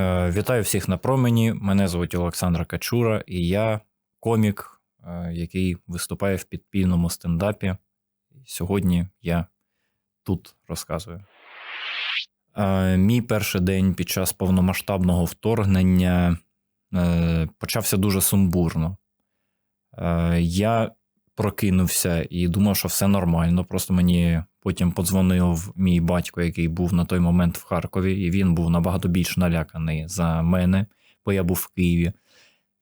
Е, Вітаю всіх на промені. Мене звуть Олександр Качура, і я комік, е, який виступає в підпільному стендапі. Сьогодні я тут розказую. Е, Мій перший день під час повномасштабного вторгнення почався дуже сумбурно. Я прокинувся і думав, що все нормально. Просто мені потім подзвонив мій батько, який був на той момент в Харкові, і він був набагато більш наляканий за мене, бо я був в Києві.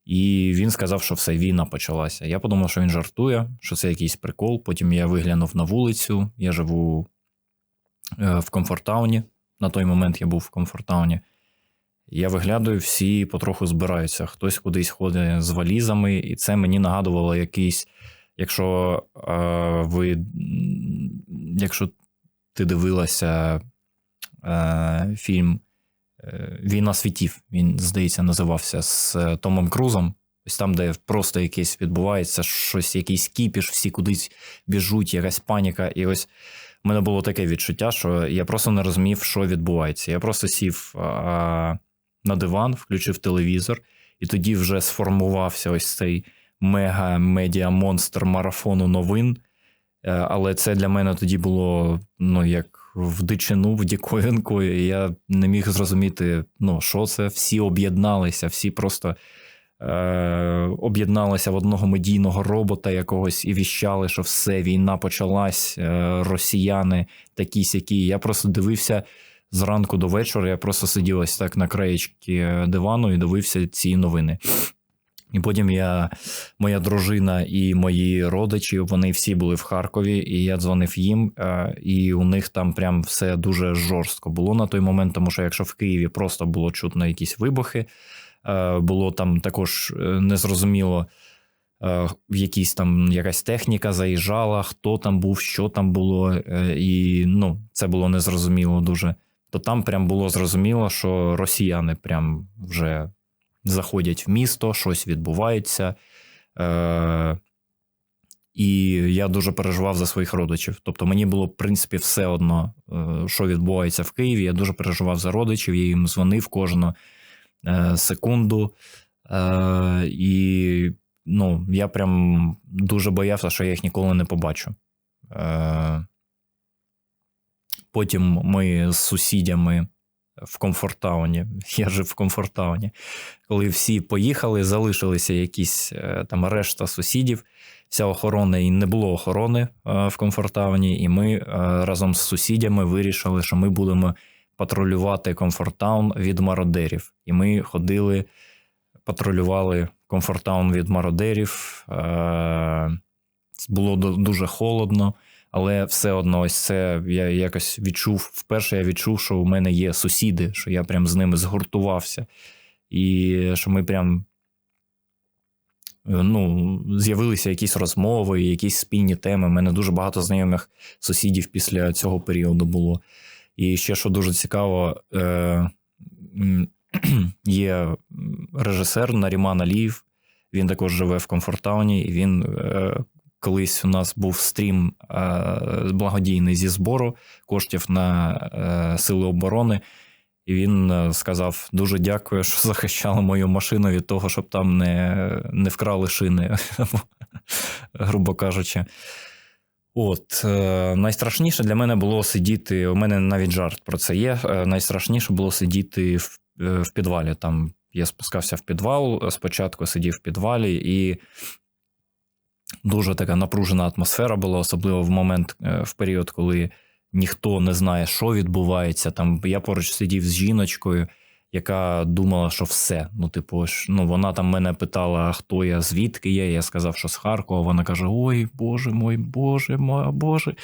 І він сказав, що все, війна почалася. Я подумав, що він жартує, що це якийсь прикол. Потім я виглянув на вулицю. Я живу е, в Комфортауні. На той момент я був в Комфортауні. Я виглядаю, всі потроху збираються. Хтось кудись ходить з валізами, і це мені нагадувало якийсь. Якщо е, ви, якщо ти дивилася е, фільм е, Війна світів, він, здається, називався з е, Томом Крузом. Ось там, де просто якесь відбувається, щось, якийсь кіпіш, всі кудись біжуть, якась паніка. І ось в мене було таке відчуття, що я просто не розумів, що відбувається. Я просто сів а, на диван, включив телевізор, і тоді вже сформувався ось цей мега-медіа-монстр марафону новин. Е, Але це для мене тоді було ну, як в дичину, в діковинку. І я не міг зрозуміти, ну, що це. Всі об'єдналися, всі просто е, об'єдналися в одного медійного робота якогось і віщали, що все, війна почалась, е, росіяни такі сякі. Я просто дивився зранку до вечора. Я просто сидів ось так на краєчці дивану і дивився ці новини. І потім я, моя дружина і мої родичі, вони всі були в Харкові, і я дзвонив їм, е, і у них там прям все дуже жорстко було на той момент, тому що якщо в Києві просто було чутно якісь вибухи, е, було там також е, незрозуміло, якісь там якась техніка заїжджала, хто там був, що там було, і ну, це було незрозуміло дуже. То там прям було зрозуміло, що росіяни прям вже заходять в місто, щось відбувається. Е, І я дуже переживав за своїх родичів. Тобто мені було, в принципі, все одно, е, що відбувається в Києві. Я дуже переживав за родичів, я їм дзвонив кожну е, секунду. І ну, я прям дуже боявся, що я їх ніколи не побачу. Потім ми з сусідями в Комфортауні. Я жив в Комфортауні. Коли всі поїхали, залишилися якісь е, там решта сусідів, вся охорона і не було охорони е, в Комфортауні, і ми е, разом з сусідями вирішили, що ми будемо патрулювати Комфортаун від мародерів. І ми ходили, патрулювали Комфортаун від мародерів. Було дуже холодно. Але все одно, ось це я якось відчув. Вперше я відчув, що у мене є сусіди, що я прям з ними згуртувався, і що ми прям ну, з'явилися якісь розмови, якісь спільні теми. У мене дуже багато знайомих сусідів після цього періоду було. І ще що дуже цікаво, е, є режисер Наріман Аліїв, він також живе в Комфортауні, і він е, Колись у нас був стрім е, благодійний зі збору коштів на е, сили оборони, і він е, сказав: дуже дякую, що захищали мою машину від того, щоб там не не вкрали шини, грубо кажучи. От, найстрашніше для мене було сидіти. У мене навіть жарт про це є. Найстрашніше було сидіти в, в підвалі. Там я спускався в підвал, спочатку сидів в підвалі і. Дуже така напружена атмосфера була, особливо в момент, е, в період, коли ніхто не знає, що відбувається. Там я поруч сидів з жіночкою, яка думала, що все. Ну, типу, ну вона там мене питала, хто я, звідки я. Я сказав, що з Харкова. Вона каже: Ой, Боже мой, Боже мой, Боже,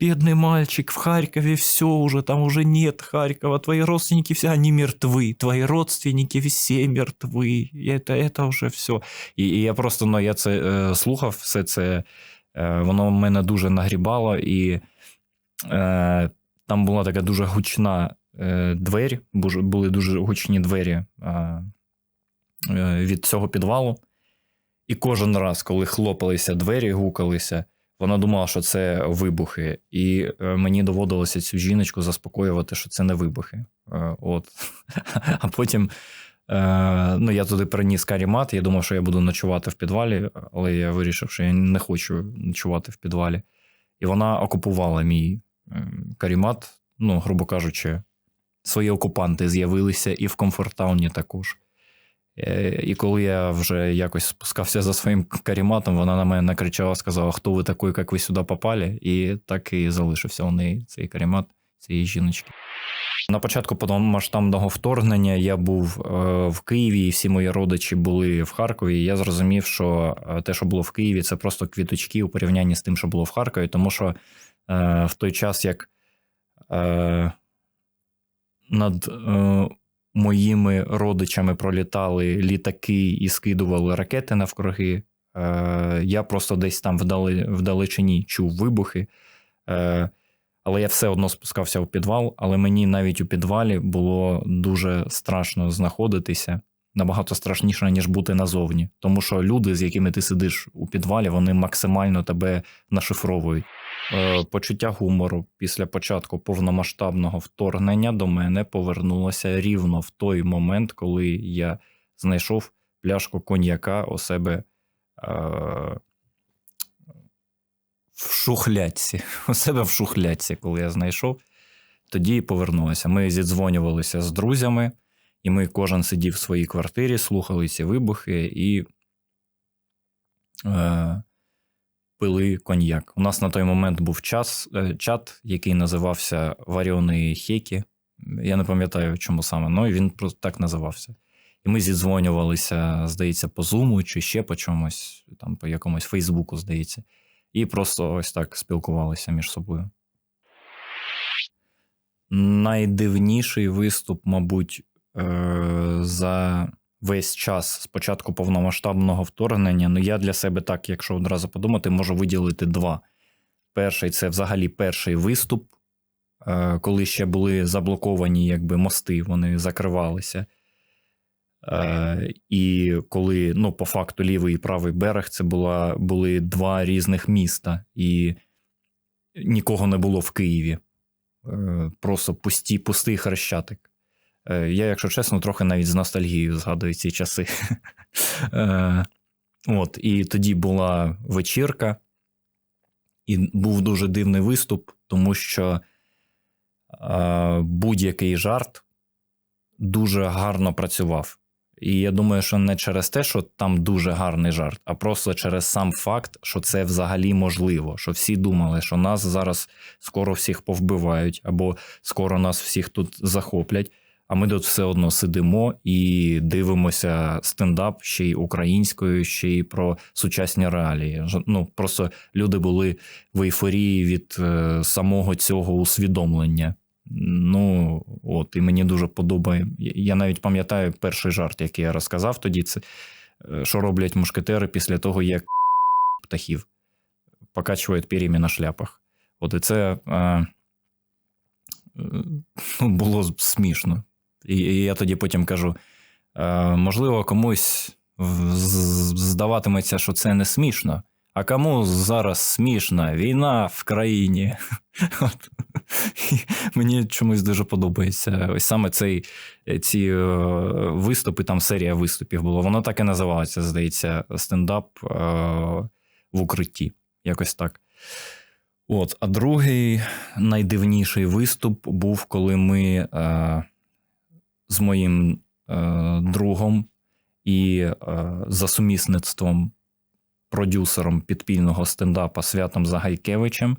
бідний мальчик в Харкові, все уже, там уже нет Харкова, твої родственники всі они мертві, твої родственники всі мертві. Это, это вже все. І, і я просто ну, я це е, слухав, все це е, воно мене дуже нагрібало, і е, там була така дуже гучна двері, були дуже гучні двері е, від цього підвалу. І кожен раз, коли хлопалися двері, гукалися, Вона думала, що це вибухи, і е, мені доводилося цю жіночку заспокоювати, що це не вибухи. Е, От. А потім е, ну, я туди приніс карімат, я думав, що я буду ночувати в підвалі, але я вирішив, що я не хочу ночувати в підвалі. І вона окупувала мій е, карімат, ну, грубо кажучи, свої окупанти з'явилися і в Комфорттауні також. Е, І коли я вже якось спускався за своїм каріматом, вона на мене накричала, сказала, хто ви такий, як ви сюди попали, і так і залишився у неї цей карімат цієї жіночки. На початку повномасштабного вторгнення я був е, в Києві, і всі мої родичі були в Харкові. і Я зрозумів, що е, те, що було в Києві, це просто квіточки у порівнянні з тим, що було в Харкові, тому що в той час, як над е, моїми родичами пролітали літаки і скидували ракети навкруги, е, я просто десь там вдали, вдалечині чув вибухи. Е, але я все одно спускався в підвал, але мені навіть у підвалі було дуже страшно знаходитися, набагато страшніше, ніж бути назовні. Тому що люди, з якими ти сидиш у підвалі, вони максимально тебе нашифровують. Е, Почуття гумору після початку повномасштабного вторгнення до мене повернулося рівно в той момент, коли я знайшов пляшку коньяка у себе. Е, в шухлядці. У себе в шухлядці, коли я знайшов, тоді і повернулося. Ми зідзвонювалися з друзями, і ми кожен сидів в своїй квартирі, слухали ці вибухи і е, пили коньяк. У нас на той момент був час, е, чат, який називався Варіони Хекі. Я не пам'ятаю, чому саме, але він просто так називався. І ми зідзвонювалися, здається, по Зуму чи ще по чомусь, там по якомусь Фейсбуку, здається і просто ось так спілкувалися між собою. Найдивніший виступ, мабуть, е, за весь час з початку повномасштабного вторгнення. Ну, я для себе так, якщо одразу подумати, можу виділити два. Перший це взагалі перший виступ, е, коли ще були заблоковані якби, мости, вони закривалися. Е, І коли ну, по факту лівий і правий берег це була, були два різних міста, і нікого не було в Києві. Е, Просто пусті, пустий хрещатик. Е, Я, якщо чесно, трохи навіть з ностальгією згадую ці часи. Е, От, І тоді була вечірка, і був дуже дивний виступ, тому що е, будь-який жарт дуже гарно працював. І я думаю, що не через те, що там дуже гарний жарт, а просто через сам факт, що це взагалі можливо. Що всі думали, що нас зараз скоро всіх повбивають, або скоро нас всіх тут захоплять. А ми тут все одно сидимо і дивимося стендап ще й українською, ще й про сучасні реалії. Ну просто люди були в ейфорії від е, самого цього усвідомлення. Ну, от, і мені дуже подобає. Я навіть пам'ятаю перший жарт, який я розказав тоді, це е, що роблять мушкетери після того, як птахів покачують пір'ями на шляпах. От і це е, ну, було смішно. І, і я тоді потім кажу: е, можливо, комусь здаватиметься, що це не смішно. А кому зараз смішна війна в країні? От. Мені чомусь дуже подобається. Ось саме цей, ці е, виступи, там серія виступів було. Воно так і називалося, здається, стендап е, в укритті. Якось так. От, А другий найдивніший виступ був, коли ми е, з моїм е, другом і е, за сумісництвом продюсером підпільного стендапа Святом Загайкевичем.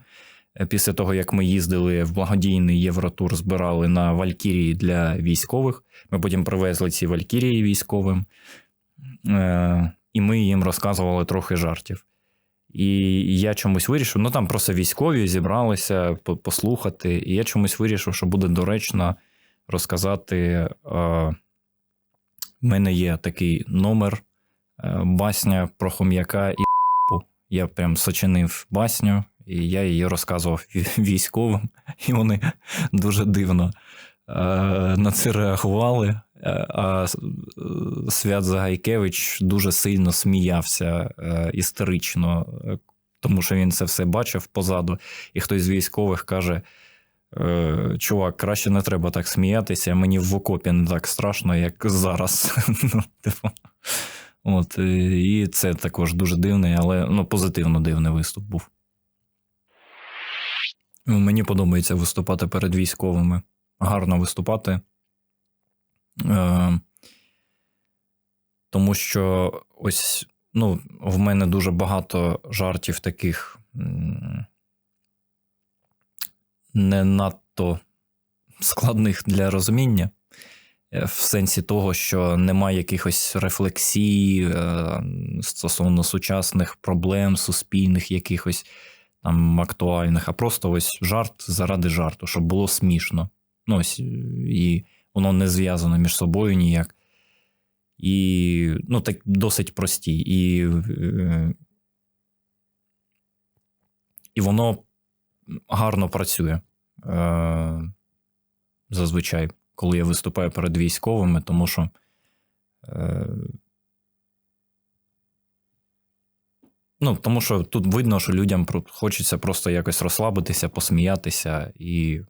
Е, після того, як ми їздили в благодійний Євротур, збирали на Валькірії для військових. Ми потім привезли ці Валькірії військовим, е, і ми їм розказували трохи жартів. І я чомусь вирішив, ну там просто військові зібралися послухати, і я чомусь вирішив, що буде доречно розказати. У мене є такий номер Е, басня про хом'яка і я прям сочинив басню, і я її розказував військовим, і вони дуже дивно е, на це реагували. Е, а Свят Загайкевич дуже сильно сміявся істерично, тому що він це все бачив позаду, і хтось з військових каже: е, чувак, краще не треба так сміятися, мені в окопі не так страшно, як зараз. ну, типу. От, е, І це також дуже дивний, але ну, позитивно дивний виступ був. Ну, Мені подобається виступати перед військовими. Гарно виступати. Е, Тому що ось ну, в мене дуже багато жартів таких не надто складних для розуміння. Е, В сенсі того, що немає якихось рефлексій е, стосовно сучасних проблем, суспільних якихось там актуальних, а просто ось жарт заради жарту, щоб було смішно. Ну, ось, і воно не зв'язано між собою ніяк. І ну, так досить прості. І, е, і воно гарно працює. Е, Зазвичай, коли я виступаю перед військовими, тому що. Е, Ну, тому що тут видно, що людям хочеться просто якось розслабитися, посміятися і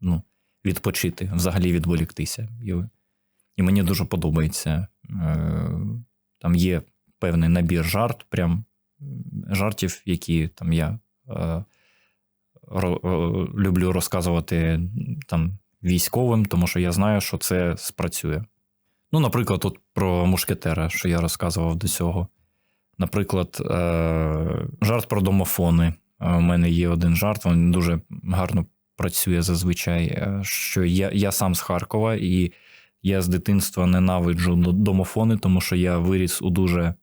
ну, відпочити, взагалі відволіктися. І, і мені дуже подобається. Е, Там є певний набір жарт, прям жартів, які там я е, люблю розказувати там військовим, тому що я знаю, що це спрацює. Ну, наприклад, от про мушкетера, що я розказував до цього. Наприклад, е, жарт про домофони. Е, У мене є один жарт, він дуже гарно працює зазвичай. е, Що я, я сам з Харкова, і я з дитинства ненавиджу домофони, тому що я виріс у дуже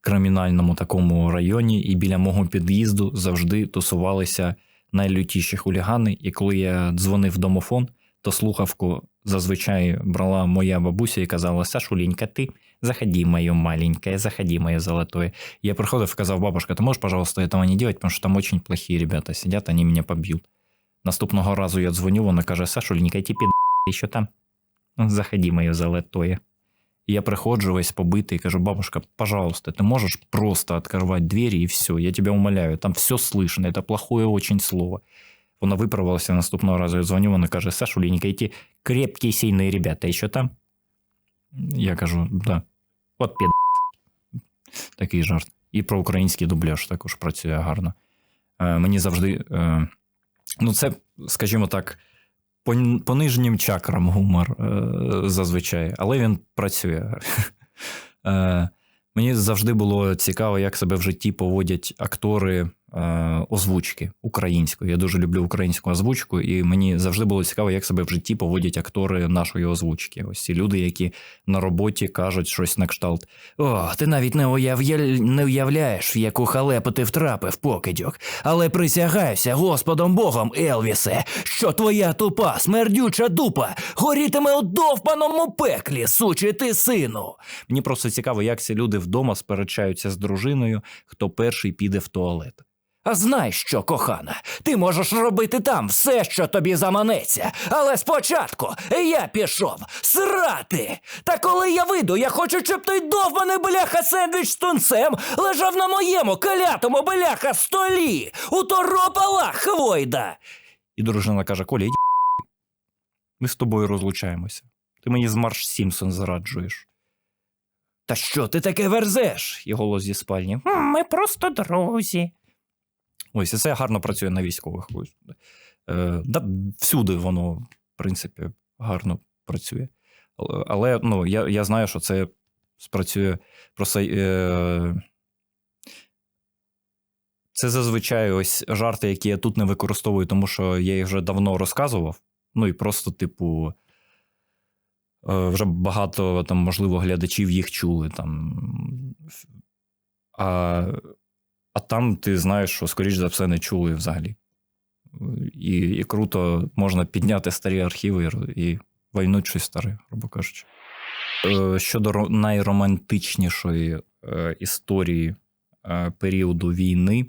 кримінальному такому районі, і біля мого під'їзду завжди тусувалися найлютіші хулігани. І коли я дзвонив в домофон, то слухавку зазвичай брала моя бабуся і казала: Сашулінька, ти заходи, моє маленькое, заходи, моє золотое. Я приходив і казав, бабушка, ти можеш, пожалуйста, этого не делать, потому що там очень плохие ребята сидять, вони мене поб'ють. Наступного разу я дзвоню, вона каже, Сашульненька, ті під що там? «Ну, Заходи, моє золотое. І я приходжу весь побитий і кажу, бабушка, пожалуйста, ты можешь просто открывать двери и все, я тебя умоляю, там все слышно, это плохое очень слово. Вона виправилася наступного разу, я дзвоню, вона каже, Сашулінька, ті крепкі сильні ребята, що там? Я кажу, да. От під. Такий жарт. І про український дубляж також працює гарно. Е, мені завжди. Е, ну, це, скажімо так, по, чакрам гумор е, зазвичай, але він працює. Е, мені завжди було цікаво, як себе в житті поводять актори озвучки української. Я дуже люблю українську озвучку, і мені завжди було цікаво, як себе в житті поводять актори нашої озвучки. Ось ці люди, які на роботі кажуть щось на кшталт. О, ти навіть не, уяв'я... не уявляєш, в яку халепу ти втрапив, покидьок. Але присягаюся Господом Богом, Елвісе, що твоя тупа, смердюча дупа горітиме у довбаному пеклі, сучий ти сину. Мені просто цікаво, як ці люди вдома сперечаються з дружиною, хто перший піде в туалет. Знай що, кохана, ти можеш робити там все, що тобі заманеться. Але спочатку я пішов срати. Та коли я вийду, я хочу, щоб той довбаний бляха сендвіч з тунцем лежав на моєму калятому бляха столі. У торопала хвойда. І дружина каже: Коля. Ми з тобою розлучаємося. Ти мені з Марш Сімпсон зраджуєш. Та що ти таке верзеш? І голос зі спальні. Ми просто друзі. Ось і це гарно працює на військових. Е, да, всюди воно, в принципі, гарно працює. Але, але ну, я, я знаю, що це спрацює просто. Е, це зазвичай ось жарти, які я тут не використовую, тому що я їх вже давно розказував. Ну і просто, типу, е, вже багато там, можливо, глядачів їх чули. Там. А, а там ти знаєш, що, скоріш за все, не чули взагалі. І, і круто можна підняти старі архіви і, вайнуть щось старе, грубо кажучи. Е, Щодо найромантичнішої е, історії е, періоду війни,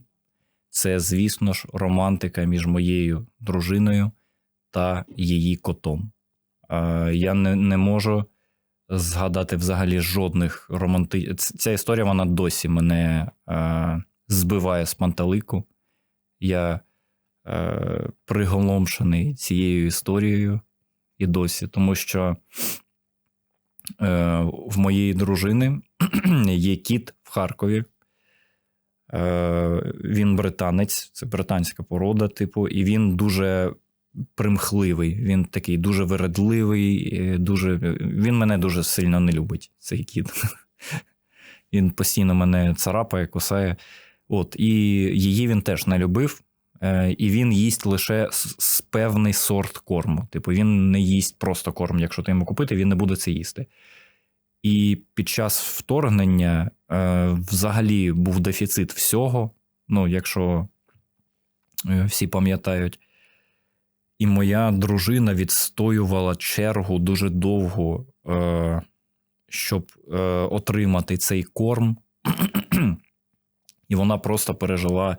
це, звісно ж, романтика між моєю дружиною та її котом. Я не, не можу згадати взагалі жодних романти... Ц- Ця історія вона досі мене збиває з пантелику. Я е, приголомшений цією історією і досі, тому що е, в моєї дружини є кіт в Харкові. Е, Він британець, це британська порода, типу, і він дуже примхливий. Він такий дуже вередливий, е, дуже... він мене дуже сильно не любить, цей кіт. Він постійно мене царапає, кусає. От, І її він теж не любив. Е, І він їсть лише с певний сорт корму. Типу, він не їсть просто корм, якщо ти йому купити, він не буде це їсти. І під час вторгнення е, взагалі був дефіцит всього. Ну, якщо е, всі пам'ятають. І моя дружина відстоювала чергу дуже довго, щоб отримати цей корм. І вона просто пережила,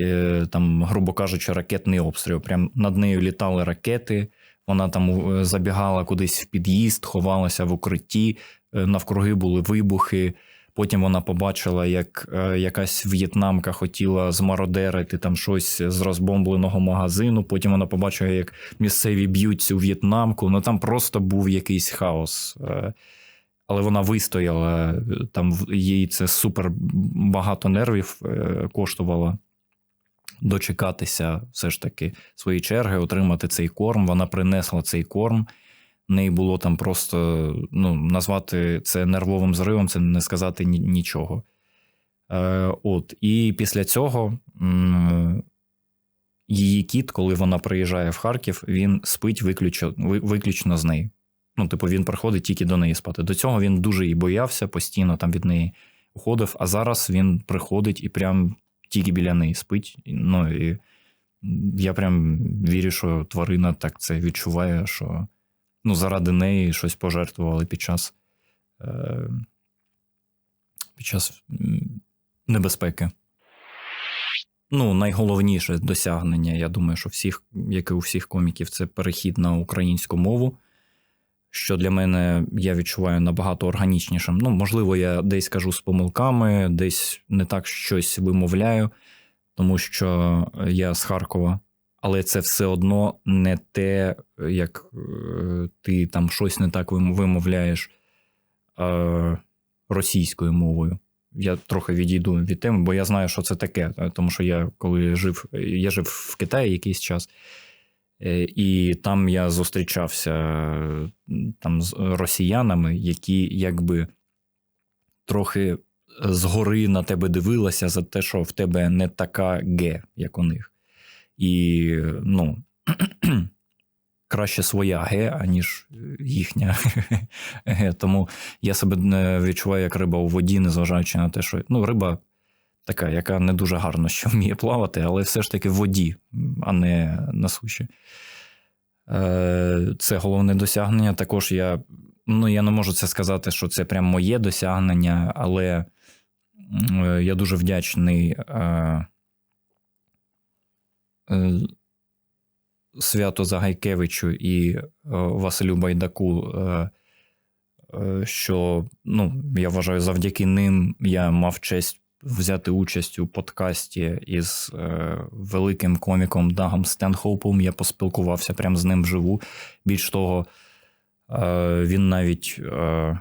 е, там, грубо кажучи, ракетний обстріл. Прям над нею літали ракети. Вона там е, забігала кудись в під'їзд, ховалася в укритті, е, навкруги були вибухи. Потім вона побачила, як якась в'єтнамка хотіла змародерити там щось з розбомбленого магазину. Потім вона побачила, як місцеві б'ють цю в'єтнамку. Ну там просто був якийсь хаос. Але вона вистояла. Там їй це супер багато нервів е, коштувало дочекатися все ж таки своєї черги, отримати цей корм. Вона принесла цей корм. Неї було там просто ну, назвати це нервовим зривом, це не сказати нічого. Е, от, і після цього її кіт, коли вона приїжджає в Харків, він спить виключно, виключно з нею. Ну, типу, він приходить тільки до неї спати. До цього він дуже її боявся, постійно там від неї уходив, а зараз він приходить і прям тільки біля неї спить. І, Ну, і я прям вірю, що тварина так це відчуває, що ну, заради неї щось пожертвували під час, е, під час небезпеки. Ну, найголовніше досягнення, я думаю, що всіх, як і у всіх коміків, це перехід на українську мову. Що для мене я відчуваю набагато органічнішим. Ну, можливо, я десь кажу з помилками, десь не так щось вимовляю, тому що я з Харкова, але це все одно не те, як е, ти там щось не так вимовляєш е, російською мовою. Я трохи відійду від теми, бо я знаю, що це таке. е, Тому що я коли жив, я жив в Китаї якийсь час, і там я зустрічався е, там з росіянами, які якби трохи згори на тебе дивилася за те, що в тебе не така ге, як у них. І ну, краще своя ге, аніж їхня ге. Тому я себе не відчуваю як риба у воді, незважаючи на те, що ну, риба така, яка не дуже гарно ще вміє плавати, але все ж таки в воді, а не на суші. Е, Це головне досягнення. Також я, ну, я не можу це сказати, що це прям моє досягнення, але е, я дуже вдячний е, Свято Загайкевичу і Василю Байдаку, що ну, я вважаю, завдяки ним я мав честь взяти участь у подкасті із е, великим коміком Дагом Стенхоупом. Я поспілкувався прямо з ним вживу. Більш того, е, він навіть е,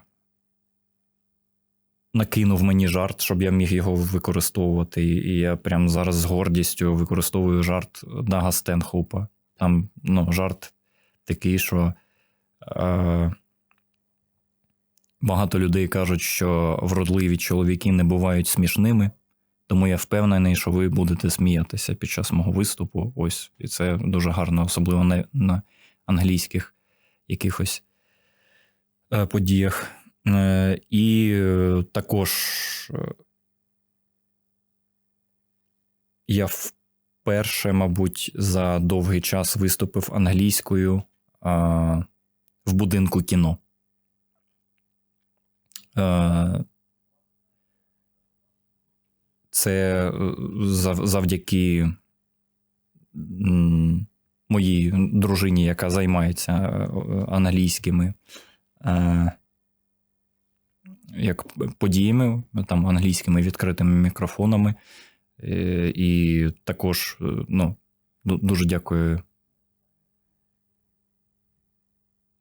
накинув мені жарт, щоб я міг його використовувати. І я прямо зараз з гордістю використовую жарт Дага Стенхоупа. Там ну, жарт такий, що. Е, Багато людей кажуть, що вродливі чоловіки не бувають смішними, тому я впевнений, що ви будете сміятися під час мого виступу. Ось, і це дуже гарно, особливо на, на англійських якихось е, подіях. Е, і е, також я вперше, мабуть, за довгий час виступив англійською в будинку кіно. Це е, завдяки моїй дружині, яка займається е, англійськими е, як подіями, там англійськими відкритими мікрофонами. І також, ну, дуже дякую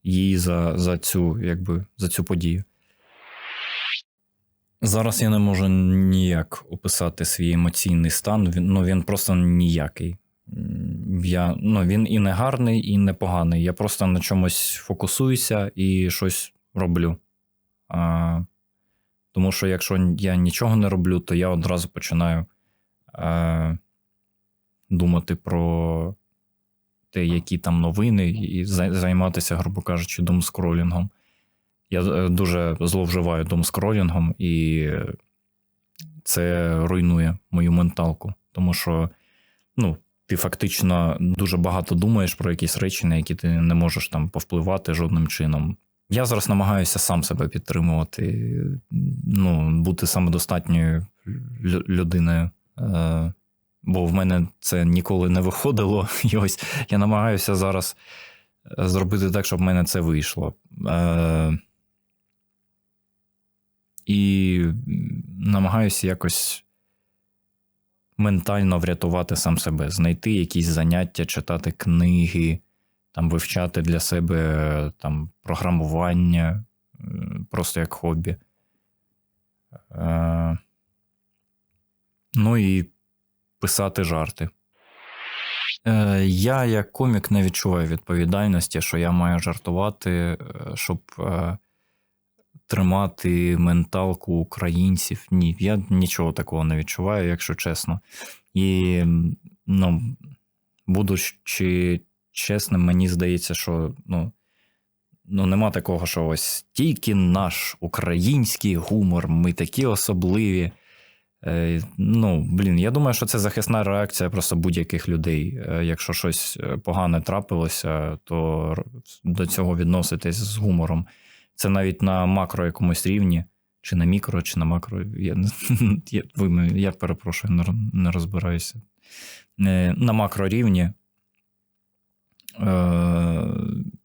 їй за, за, цю, якби, за цю подію. Зараз я не можу ніяк описати свій емоційний стан. Він, ну, він просто ніякий. Я, ну, він і не гарний, і не поганий. Я просто на чомусь фокусуюся і щось роблю. А, тому що якщо я нічого не роблю, то я одразу починаю а, думати про те, які там новини, і займатися, грубо кажучи, домскролінгом. Я е, дуже зловживаю домскролінгом, і це руйнує мою менталку. Тому що ну, ти фактично дуже багато думаєш про якісь речі, на які ти не можеш там повпливати жодним чином. Я зараз намагаюся сам себе підтримувати, ну, бути самодостатньою людиною. Е, бо в мене це ніколи не виходило. І ось я намагаюся зараз е, зробити так, щоб в мене це вийшло. Е, і намагаюся якось ментально врятувати сам себе, знайти якісь заняття, читати книги, там, вивчати для себе там, програмування, е, просто як хобі. Е, ну і писати жарти. Е, Я, як комік, не відчуваю відповідальності, що я маю жартувати, щоб тримати менталку українців. Ні, я нічого такого не відчуваю, якщо чесно. І, ну, будучи чесним, мені здається, що ну, ну, нема такого, що ось тільки наш український гумор, ми такі особливі. Е, Ну, блін, я думаю, що це захисна реакція просто будь-яких людей. Е, Якщо щось е, погане трапилося, то до цього відноситись з гумором. Це навіть на макро якомусь рівні, чи на мікро, чи на макро. Я, я, я перепрошую, не, розбираюся. Е, На макро рівні. Е,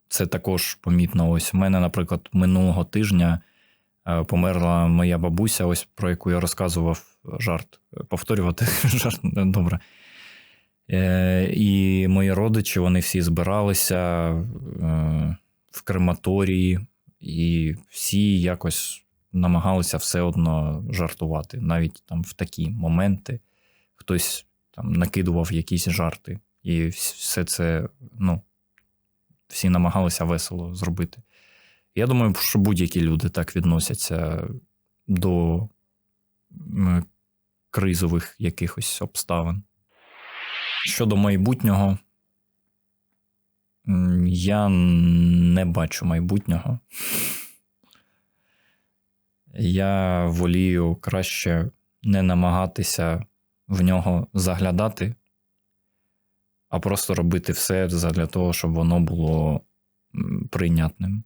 Це також помітно. Ось у мене, наприклад, минулого тижня е, померла моя бабуся, ось про яку я розказував жарт. Повторювати жарт добре. І мої родичі вони всі збиралися в крематорії, і всі якось намагалися все одно жартувати. Навіть там в такі моменти хтось там накидував якісь жарти. І все це, ну, всі намагалися весело зробити. Я думаю, що будь-які люди так відносяться до кризових якихось обставин. Щодо майбутнього, я не бачу майбутнього. Я волію краще не намагатися в нього заглядати, а просто робити все для того, щоб воно було прийнятним.